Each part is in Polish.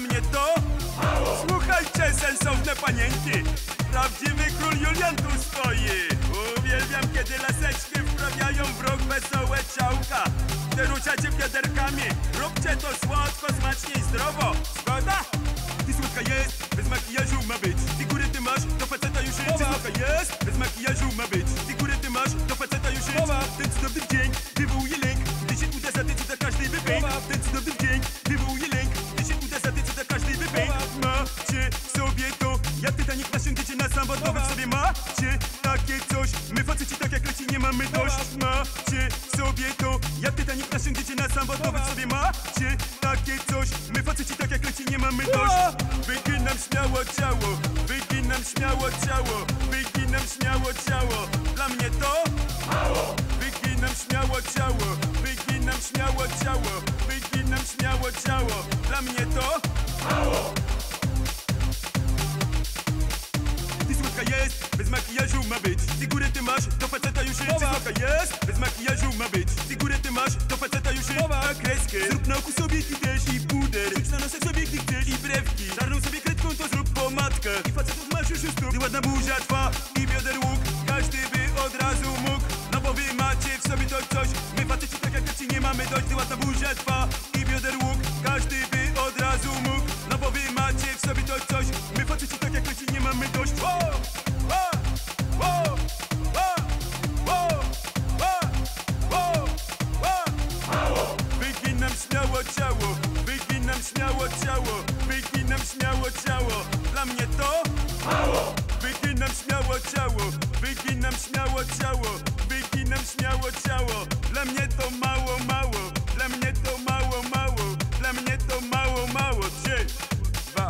Dla mnie to. Słuchajcie, sensowne panienki, prawdziwy król Julian tu stoi. Uwielbiam, kiedy laseczki wprawiają w rok wesołe ciałka. Przeruszacie wiaderkami, róbcie to słodko, smacznie i zdrowo. Zgoda? Ty słodka jest, bez makijażu ma być. Ty góry ty masz, do faceta już jest. Ty słodka jest, bez makijażu ma być. Ty góry ty masz, do faceta już jest. Ten cudowny dzień wywołuje lęk, gdy się uda zatyczyć za każdy wypęk. Ten cudowny dzień jak Titanic nasiądziecie na sam w sobie macie takie coś. My faceci tak jak leci nie mamy dość. Macie sobie to, jak Titanic nasiądziecie na sam w sobie macie takie coś. My faceci tak jak leci nie mamy dość. Wyginam śmiało ciało, wyginam śmiało ciało, wyginam śmiało ciało. Dla mnie to mało. Wyginam śmiało ciało, wyginam śmiało ciało, wyginam śmiało ciało. Dla mnie to mało. Makijażu ma być Ty górę ty masz, do faceta już Ty słodka jest, bez makijażu ma być Ty górę ty masz, do faceta już jest A kreskę, zrób na oku sobie ty też i puder Rzuć na nosek sobie gdy chcesz i brewki Czarną sobie kredką to zrób pomadkę I facetów masz już tu Gdy ładna buzia twa i bioder łuk Każdy by od razu mógł No bo wy macie w sobie to coś My faceci tak jak ci nie mamy dość Gdy ładna buzia twa i bioder łuk Każdy by od razu mógł No bo wy macie w sobie to śmiało ciało, wyginam śmiało ciało. Dla mnie to mało. Wyginam śmiało ciało, wyginam śmiało ciało, wyginam śmiało ciało. Dla mnie to mało, mało, dla mnie to mało, mało, dla mnie to mało, mało. Trzy, dwa,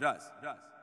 raz, raz.